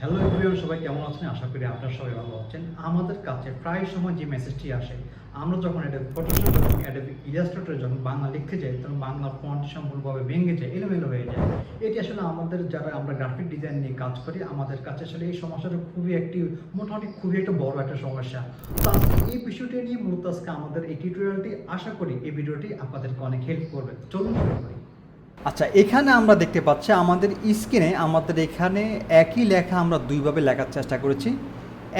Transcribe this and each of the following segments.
Hello everyone সবাই কেমন আছেন? আশা করি আপনারা সবাই ভালো আছেন। আমাদের কাছে প্রায় সময় যে মেসেজটি আসে, আমরা যখন এটা ফটোশপ এবং এটা ইলাস্ট্রেটর যখন বাংলা লিখতে যাই, তখন বাংলা ফন্ট সম্পূর্ণভাবে ভেঙে যায়, এলোমেলো হয়ে যায়। এটি আসলে আমাদের যারা আমরা গ্রাফিক ডিজাইন নিয়ে কাজ করি, আমাদের কাছে আসলে এই সমস্যাটা খুবই একটি, মোটামুটি খুবই একটা বড় একটা সমস্যা। তো এই বিষয়টি নিয়ে মূলত আজকে আমাদের এই টিউটোরিয়ালটি আশা করি এই ভিডিওটি আপনাদেরকে অনেক হেল্প করবে। চলুন শুরু করি। আচ্ছা এখানে আমরা দেখতে পাচ্ছি আমাদের স্ক্রিনে আমাদের এখানে একই লেখা আমরা দুইভাবে লেখার চেষ্টা করেছি।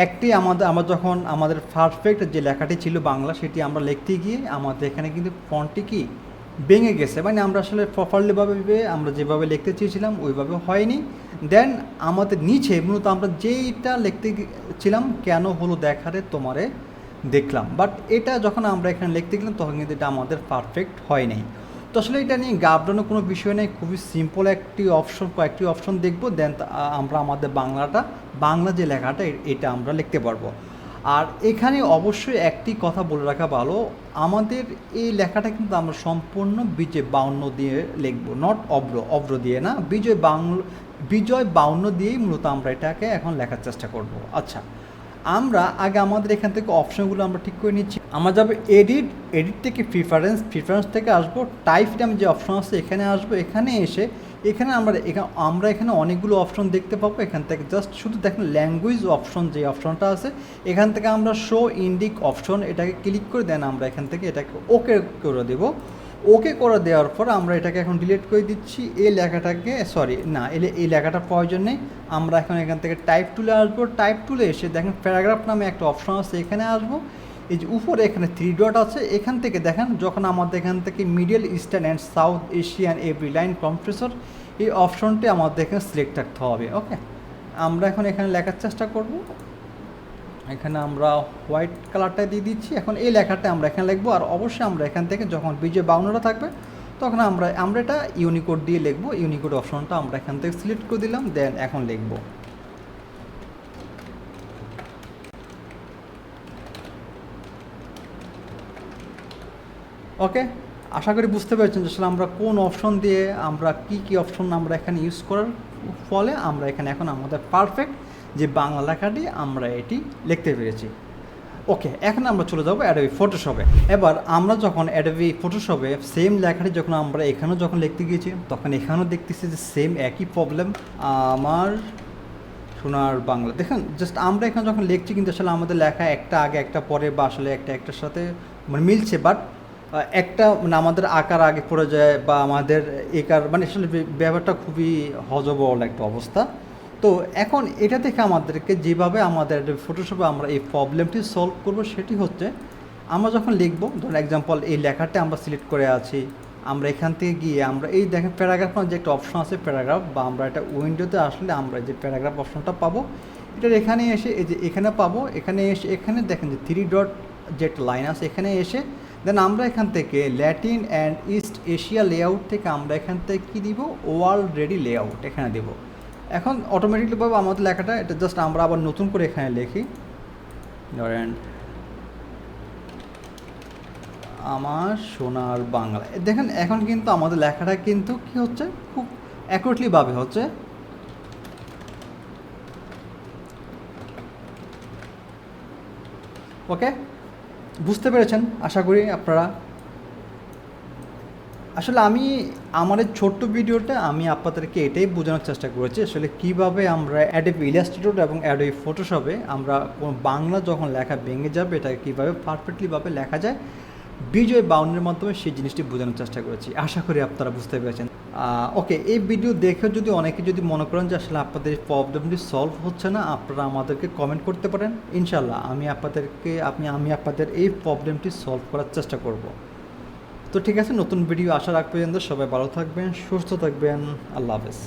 একটি আমাদের, আমরা যখন আমাদের পারফেক্ট যে লেখাটি ছিল বাংলা, সেটি আমরা লিখতে গিয়ে আমাদের এখানে কিন্তু ফন্টটি কি ভেঙে গেছে। মানে আমরা আসলে প্রপারলিভাবে আমরা যেভাবে লিখতে চেয়েছিলাম ওইভাবে হয়নি। দেন আমাদের নিচে মূলত আমরা যেইটা লিখতে ছিলাম কেন হলো দেখারে তোমারে দেখলাম। বাট এটা যখন আমরা এখানে লিখতে গেলাম, তখন কিন্তু এটা আমাদের পারফেক্ট হয় নাই তো আসলে এটা নিয়ে ঘাবড়ানোর কোনো বিষয় নেই। খুবই সিম্পল একটি অপশন কয়েকটি অপশন দেখব দেন আমরা আমাদের বাংলাটা, বাংলা যে লেখাটা এটা আমরা লিখতে পারব। আর এখানে অবশ্যই একটি কথা বলে রাখা ভালো, আমাদের এই লেখাটা কিন্তু আমরা সম্পূর্ণ বিজয় বাউন্ন দিয়ে লিখব নট অব্র অব্র দিয়ে না, বিজয় বাংল বিজয় বাউন্ন দিয়েই মূলত আমরা এটাকে এখন লেখার চেষ্টা করব। আচ্ছা আমরা আগে আমাদের এখান থেকে অপশনগুলো আমরা ঠিক করে নিচ্ছি। আমরা যাব এডিট এডিট থেকে প্রিফারেন্স প্রিফারেন্স থেকে আসব টাইপ নামে যে অপশন আছে এখানে আসব, এখানে এসে এখানে আমরা এখানে আমরা এখানে অনেকগুলো অপশন দেখতে পাবো। এখান থেকে জাস্ট শুধু দেখেন ল্যাঙ্গুয়েজ অপশন যে অপশনটা আছে, এখান থেকে আমরা শো ইন্ডিক অপশন এটাকে ক্লিক করে দেন আমরা এখান থেকে এটাকে ওকে করে দেবো। ওকে করে দেওয়ার পর আমরা এটাকে এখন ডিলিট করে দিচ্ছি। এই লেখাটাকে সরি না এলে এই লেখাটার প্রয়োজন নেই আমরা এখন এখান থেকে টাইপ টুলে আসব। টাইপ টুলে এসে দেখেন প্যারাগ্রাফ নামে একটা অপশন আছে, এখানে আসব। এই যে উপরে এখানে থ্রি ডট আছে। এখান থেকে দেখেন যখন আমাদের এখান থেকে Middle Eastern and South Asian every line compressor এই অপশনটি আমাদের এখানে সিলেক্ট থাকতে হবে ওকে আমরা এখন এখানে লেখার চেষ্টা করব। এখানে আমরা হোয়াইট কালারটা দিয়ে দিচ্ছি। এখন এই লেখাটা আমরা এখানে লিখব আর অবশ্যই আমরা এখান থেকে যখন বিজয় বাউন্নটা থাকবে, তখন আমরা আমরা এটা ইউনিকোড দিয়ে লিখব। ইউনিকোড অপশনটা আমরা এখান থেকে সিলেক্ট করে দিলাম, দেন এখন লিখব। ওকে? আশা করি বুঝতে পেরেছেন যে আসলে আমরা কোন অপশন দিয়ে আমরা কি কি অপশন আমরা এখানে ইউজ করার ফলে আমরা এখানে এখন আমাদের পারফেক্ট যে বাংলা লেখাটি আমরা এটি লিখতে পেরেছি। ওকে, এখন আমরা চলে যাব অ্যাডোবি ফটোশপে এবার আমরা যখন অ্যাডোবি ফটোশপে সেম লেখাটি যখন আমরা এখানেও যখন লিখতে গিয়েছি, তখন এখানেও দেখতেছি যে সেম একই প্রবলেম আমার সোনার বাংলা। দেখেন জাস্ট আমরা এখানে যখন লিখছি কিন্তু আসলে আমাদের লেখা একটা আগে, একটা পরে বা আসলে একটা, একটার সাথে মানে মিলছে বাট একটা মানে আমাদের আকার আগে পড়ে যায় বা আমাদের একার মানে আসলে ব্যাপারটা খুবই হজবল একটা অবস্থা। তো এখন এটা থেকে আমাদেরকে যেভাবে আমাদের ফটোশপে আমরা এই প্রবলেমটি সলভ করব, সেটি হচ্ছে আমরা যখন লিখব, ধরুন এক্সাম্পল এই লেখাটা আমরা সিলেক্ট করে আছি, আমরা এখান থেকে গিয়ে আমরা, এই দেখেন প্যারাগ্রাফ যে একটা অপশন আছে প্যারাগ্রাফ বা আমরা এটা উইন্ডোতে আসলে আমরা যে প্যারাগ্রাফ অপশনটা পাবো, এটার এখানে এসে, এই যে এখানে পাবো, এখানে এসে, এখানে দেখেন যে থ্রি ডট যে একটা লাইন আছে, এখানে এসে দেন আমরা এখান থেকে Latin and East Asia layout থেকে আমরা এখান থেকে কী দিব? ওয়ার্ল্ড রেডি লেআউট এখানে দেবো। এখন অটোমেটিকলিভাবে আমাদের লেখাটা, এটা জাস্ট আমরা আবার নতুন করে এখানে লিখি। ধরেন, আমার সোনার বাংলা। দেখেন, এখন কিন্তু আমাদের লেখাটা কিন্তু কি হচ্ছে? খুব অ্যাকুরেটলিভাবে হচ্ছে। ওকে বুঝতে পেরেছেন? আশা করি আপনারা আসলে আমি, আমার এই ছোট্ট ভিডিওটা আমি আপনাদেরকে এটাই বোঝানোর চেষ্টা করেছি আসলে কীভাবে আমরা অ্যাডেব ইলাস্ট্রেটর এবং অ্যাডেব ফটোশপে আমরা কোন বাংলা যখন লেখা ভেঙে যাবে এটাকে কীভাবে পারফেক্টলিভাবে লেখা যায়, বিজয় বাউন্ডের মাধ্যমে সেই জিনিসটি বোঝানোর চেষ্টা করেছি। আশা করি আপনারা বুঝতে পেরেছেন। ওকে এই ভিডিও দেখে যদি অনেকে যদি মনে করেন যে আসলে আপনাদের প্রবলেমটি সলভ হচ্ছে না, আপনারা আমাদেরকে কমেন্ট করতে পারেন। ইনশাল্লাহ আমি আপনাদেরকে আপনি আমি আপনাদের এই প্রবলেমটি সলভ করার চেষ্টা করব। তো ঠিক আছে, নতুন ভিডিও আসার রাখ পর্যন্ত সবাই ভালো থাকবেন, সুস্থ থাকবেন, আল্লাহ হাফেজ।